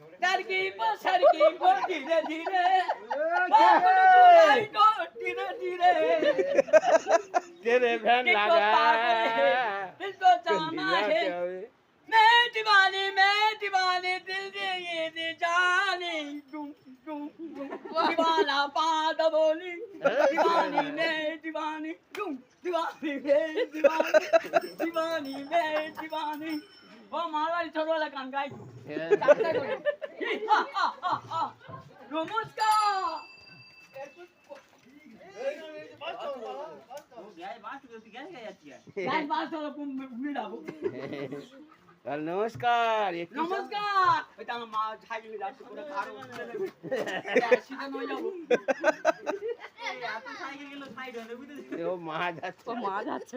लड़की पर सड़की धीरे। धीरे धीरे धीरे। तेरे बहन लगा। इसको जाना है? मैं दीवाने मैं दीवाने दिल दे ये दे जाने। दीवाना पाद बोली। दीवानी मैं दीवानी। दीवानी मैं दीवानी। दीवानी मैं दीवानी। वो माला छोड़ो लगा गाई। নমস্কার নমস্কার মা যাচ্ছে। মা যাচ্ছে।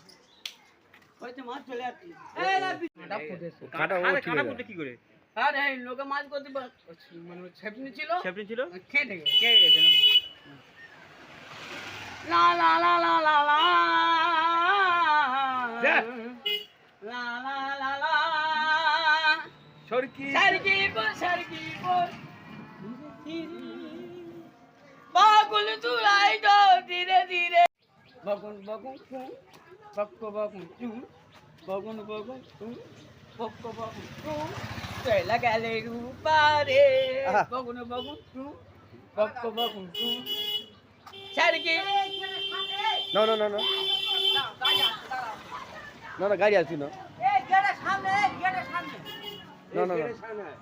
হয়তো মাছ চলে কাটা। ফুটে কি করে? আরে এই লোকে মাছ করতে মানে ছেপনি ছিল চ্যাপ্টেন ছিল? খেটে গেছে। কে গেছে লা লা লা লা লা লা লা লা লা লা সরকি। সারকি বো বাগুল তুলাই দো ধীরে ধীরে। বগুন বগুন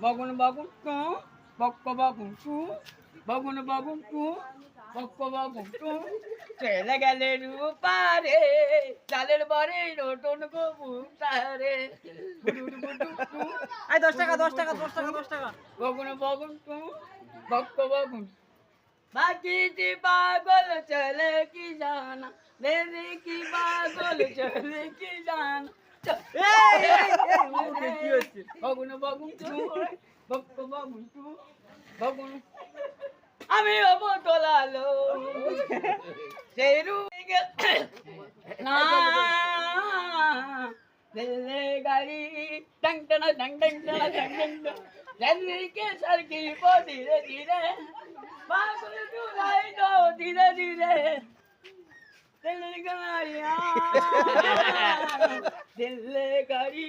বগুন বগুন বগুন বগুন বগুন টু চলে গেলে রূপারে চালের বরে রোটন কবুতারে এই দশ টাকা দশ টাকা দশ টাকা দশ টাকা। বগুন বগুন টু বক্ক বগুন বাকি দি পাগল চলে কি জানা? মেরে কি পাগল চলে কি জানা? বগুন বগুন টু বক্ক বগুন টু বগুন আমি হবো তোলালো সেই রুগে না দিলে গাড়ি টং টং টং টং টং টং টং জলদি के सर की वो धीरे धीरे बाबुल डुलाई दो धीरे धीरे दिल गाड़िया दिल गाड़ी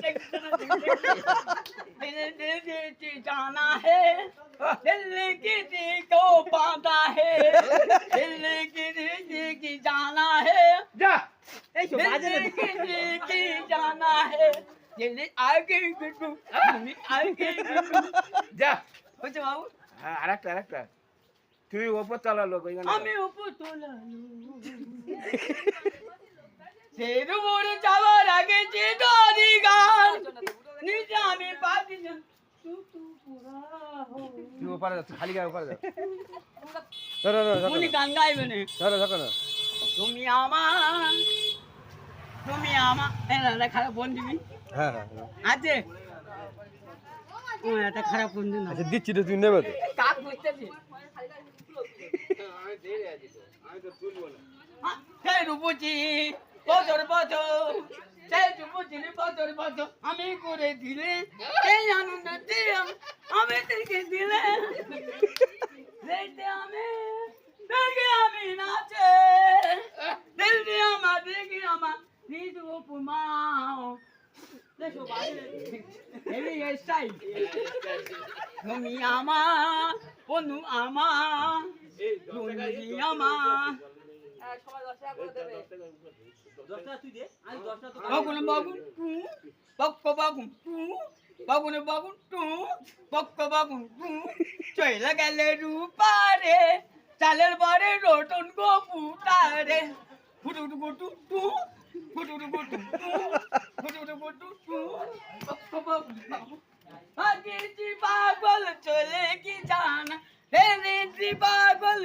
टंग टंग टंग टंग। दिल दिल दिल जाना है दिल की दिल को पाता है दिल की दिल की जाना है যা এই তো বাজে না दिल की दिल की जाना है दिल आगे गुडू তুমি আগে গুডু যা বুঝছো বাবু হ্যাঁ, আরেকটা আরেকটা তুই ওপর চালালো ওইখানে আমি উপর তোলালো সেরু মোড়ে যাওয়ার ওপারে যা খালি গায়ে ওপারে যা ধরো ধরো গান গাইবে না ধরো ধরো ধরো। তুমি আমার তুমি আমার। খারাপ ফোন দিবি হ্যাঁ হ্যাঁ হ্যাঁ। আছে? একটা খারাপ ফোন দিন আচ্ছা দিচ্ছি তো তুই নেবে তো। কাক বুঝতেছি আমি করে দিলে এই আনন্দ দিয়ে আমি থেকে দিলে দেখতে আমি দেখে আমি নাচে। দেখতে আমার দেখি আমার নিজ উপমাও। দেখো তুমি আমার বন্ধু আমার বন্ধু আমার। বাগুন বাগুন টু বক্ক বাগুন টু বাগুন বাগুন টু, বক্ক বাবুন টু চলে গেলে রূপারে চালের বারে রটন গো পুতারে ফুটু গুটু টু ফুটু গুটু টু ফুটু গুটু টু পাগিছি পাগল চলে কি জানা? ফেরেছি পাগল